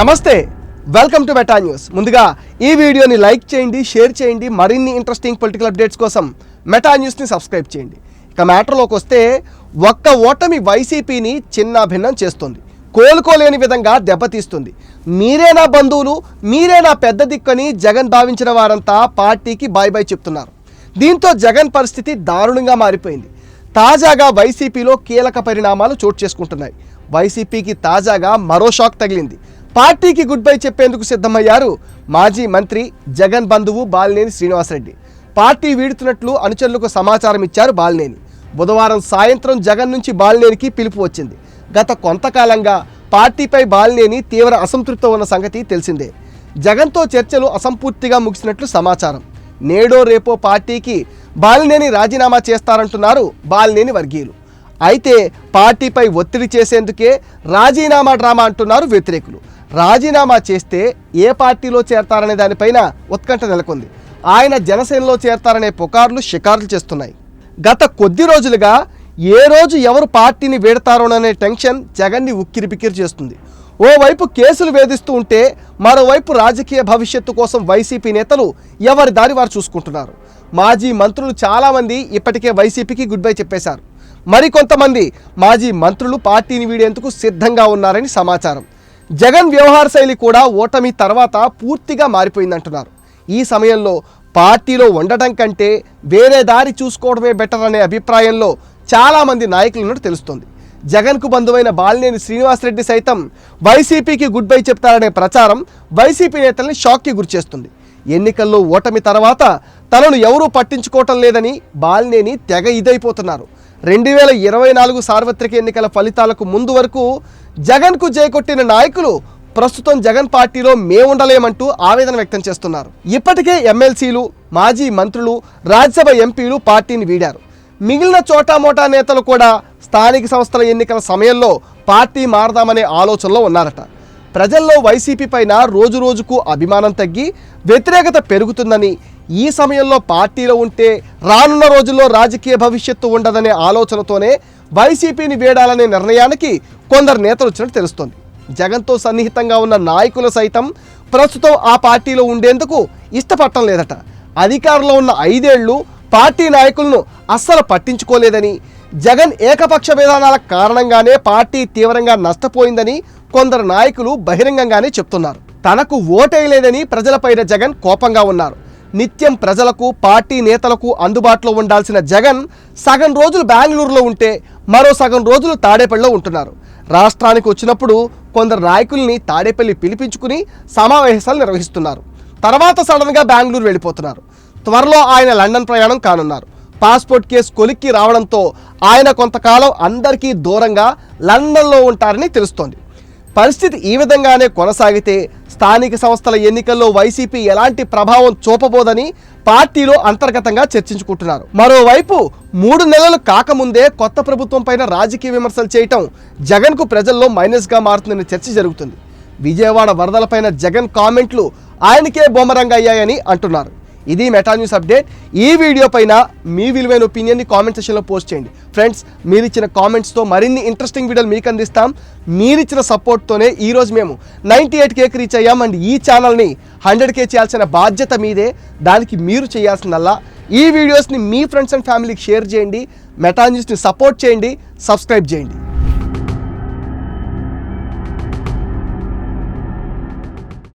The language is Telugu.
నమస్తే వెల్కమ్ టు మెటా న్యూస్ ముందుగా ఈ వీడియోని లైక్ చేయండి షేర్ చేయండి మరిన్ని ఇంట్రెస్టింగ్ పొలిటికల్ అప్డేట్స్ కోసం మెటా న్యూస్ని సబ్స్క్రైబ్ చేయండి. ఇక మ్యాటర్లోకి వస్తే ఒక్క ఓటమి వైసీపీని చిన్న భిన్నం చేస్తుంది. కోలుకోలేని విధంగా దెబ్బతీస్తుంది. మీరే నా బంధువులు మీరే నా పెద్ద దిక్కని జగన్ భావించిన వారంతా పార్టీకి బాయ్ బాయ్ చెప్తున్నారు. దీంతో జగన్ పరిస్థితి దారుణంగా మారిపోయింది. తాజాగా వైసీపీలో కీలక పరిణామాలు చోటు చేసుకుంటున్నాయి. వైసీపీకి తాజాగా మరో షాక్ తగిలింది. పార్టీకి గుడ్ బై చెప్పేందుకు సిద్ధమయ్యారు మాజీ మంత్రి జగన్ బంధువు బాలినేని శ్రీనివాసరెడ్డి. పార్టీ వీడుతున్నట్లు అనుచరులకు సమాచారం ఇచ్చారు బాలినేని. బుధవారం సాయంత్రం జగన్ నుంచి బాలినేనికి పిలుపు వచ్చింది. గత కొంతకాలంగా పార్టీపై బాలినేని తీవ్ర అసంతృప్తితో ఉన్న సంగతి తెలిసిందే. జగన్తో చర్చలు అసంపూర్తిగా ముగిసినట్లు సమాచారం. నేడో రేపో పార్టీకి బాలినేని రాజీనామా చేస్తారంటున్నారు బాలినేని వర్గీయులు. అయితే పార్టీపై ఒత్తిడి చేసేందుకే రాజీనామా డ్రామా అంటున్నారు వ్యతిరేకులు. రాజీనామా చేస్తే ఏ పార్టీలో చేరతారనే దానిపైన ఉత్కంఠ నెలకొంది. ఆయన జనసేనలో చేరతారనే పుకార్లు షికార్లు చేస్తున్నాయి. గత కొద్ది రోజులుగా ఏ రోజు ఎవరు పార్టీని వీడతారోననే టెన్షన్ జగన్ని ఉక్కిరిబిక్కిరి చేస్తుంది. ఓవైపు కేసులు వేధిస్తూ ఉంటే మరోవైపు రాజకీయ భవిష్యత్తు కోసం వైసీపీ నేతలు ఎవరి దారి వారు చూసుకుంటున్నారు. మాజీ మంత్రులు చాలామంది ఇప్పటికే వైసీపీకి గుడ్ బై చెప్పేశారు. మరికొంతమంది మాజీ మంత్రులు పార్టీని వీడేందుకు సిద్ధంగా ఉన్నారని సమాచారం. జగన్ వ్యవహార శైలి కూడా ఓటమి తర్వాత పూర్తిగా మారిపోయిందంటున్నారు. ఈ సమయంలో పార్టీలో ఉండటం కంటే వేరే దారి చూసుకోవడమే బెటర్ అనే అభిప్రాయంలో చాలామంది నాయకులు ఉన్నట్టు తెలుస్తోంది. జగన్కు బంధువైన బాలినేని శ్రీనివాసరెడ్డి సైతం వైసీపీకి గుడ్ బై చెప్తారనే ప్రచారం వైసీపీ నేతల్ని షాక్కి గురిచేస్తుంది ఎన్నికల్లో ఓటమి తర్వాత తనను ఎవరూ పట్టించుకోవటం లేదని బాలినేని తెగ ఇదైపోతున్నారు. రెండు వేల ఇరవై నాలుగు సార్వత్రిక ఎన్నికల ఫలితాలకు ముందు వరకు జగన్కు జయకొట్టిన నాయకులు ప్రస్తుతం జగన్ పార్టీలో మేముండలేమంటూ ఆవేదన వ్యక్తం చేస్తున్నారు. ఇప్పటికే ఎమ్మెల్సీలు మాజీ మంత్రులు రాజ్యసభ ఎంపీలు పార్టీని వీడారు. మిగిలిన చోటామోటా నేతలు కూడా స్థానిక సంస్థల ఎన్నికల సమయంలో పార్టీ మారదామనే ఆలోచనలో ఉన్నారట. ప్రజల్లో వైసీపీ పైన రోజు రోజుకు అభిమానం తగ్గి వ్యతిరేకత పెరుగుతుందని ఈ సమయంలో పార్టీలో ఉంటే రానున్న రోజుల్లో రాజకీయ భవిష్యత్తు ఉండదనే ఆలోచనతోనే వైసీపీని వేడాలనే నిర్ణయానికి కొందరు నేతలు వచ్చినట్టు తెలుస్తోంది. జగన్తో సన్నిహితంగా ఉన్న నాయకులు సైతం ప్రస్తుతం ఆ పార్టీలో ఉండేందుకు ఇష్టపడటం లేదట. అధికారంలో ఉన్న ఐదేళ్ళు పార్టీ నాయకులను అస్సలు పట్టించుకోలేదని జగన్ ఏకపక్ష విధానాల కారణంగానే పార్టీ తీవ్రంగా నష్టపోయిందని కొందరు నాయకులు బహిరంగంగానే చెప్తున్నారు. తనకు ఓటేయలేదని ప్రజలపైన జగన్ కోపంగా ఉన్నారు. నిత్యం ప్రజలకు పార్టీ నేతలకు అందుబాటులో ఉండాల్సిన జగన్ సగం రోజులు బెంగళూరులో ఉంటే మరో సగం రోజులు తాడేపల్లిలో ఉంటున్నారు. రాష్ట్రానికి వచ్చినప్పుడు కొందరు నాయకుల్ని తాడేపల్లి పిలిపించుకుని సమావేశాలు నిర్వహిస్తున్నారు. తర్వాత సడన్గా బెంగళూరు వెళ్ళిపోతున్నారు. త్వరలో ఆయన లండన్ ప్రయాణం కానున్నారు. పాస్పోర్ట్ కేసు కొలిక్కి రావడంతో ఆయన కొంతకాలం అందరికీ దూరంగా లండన్లో ఉంటారని తెలుస్తోంది. పరిస్థితి ఈ విధంగానే కొనసాగితే స్థానిక సంస్థల ఎన్నికల్లో వైసీపీ ఎలాంటి ప్రభావం చూపబోదని పార్టీలో అంతర్గతంగా చర్చించుకుంటున్నారు. మరోవైపు మూడు నెలలు కాకముందే కొత్త ప్రభుత్వం పైన రాజకీయ విమర్శలు చేయటం జగన్కు ప్రజల్లో మైనస్గా మారుతుందనే చర్చ జరుగుతుంది. విజయవాడ వరదలపైన జగన్ కామెంట్లు ఆయనకే బొమ్మరంగా అయ్యాయని అంటున్నారు. ఇది మెటా న్యూస్ అప్డేట్ ఈ వీడియో పైన మీ విలువైన ఒపీనియన్ని కామెంట్ సెషన్లో పోస్ట్ చేయండి. ఫ్రెండ్స్ మీరు ఇచ్చిన కామెంట్స్తో మరిన్ని ఇంట్రెస్టింగ్ వీడియోలు మీకు అందిస్తాం. మీరిచ్చిన సపోర్ట్తోనే ఈరోజు మేము నైంటీ ఎయిట్ కేక్ రీచ్ అయ్యాం అండ్ ఈ ఛానల్ని హండ్రెడ్ కే చేయాల్సిన బాధ్యత మీదే. దానికి మీరు చేయాల్సిందల్లా. ఈ వీడియోస్ని మీ ఫ్రెండ్స్ అండ్ ఫ్యామిలీకి షేర్ చేయండి. మెటా న్యూస్ని సపోర్ట్ చేయండి. సబ్స్క్రైబ్ చేయండి.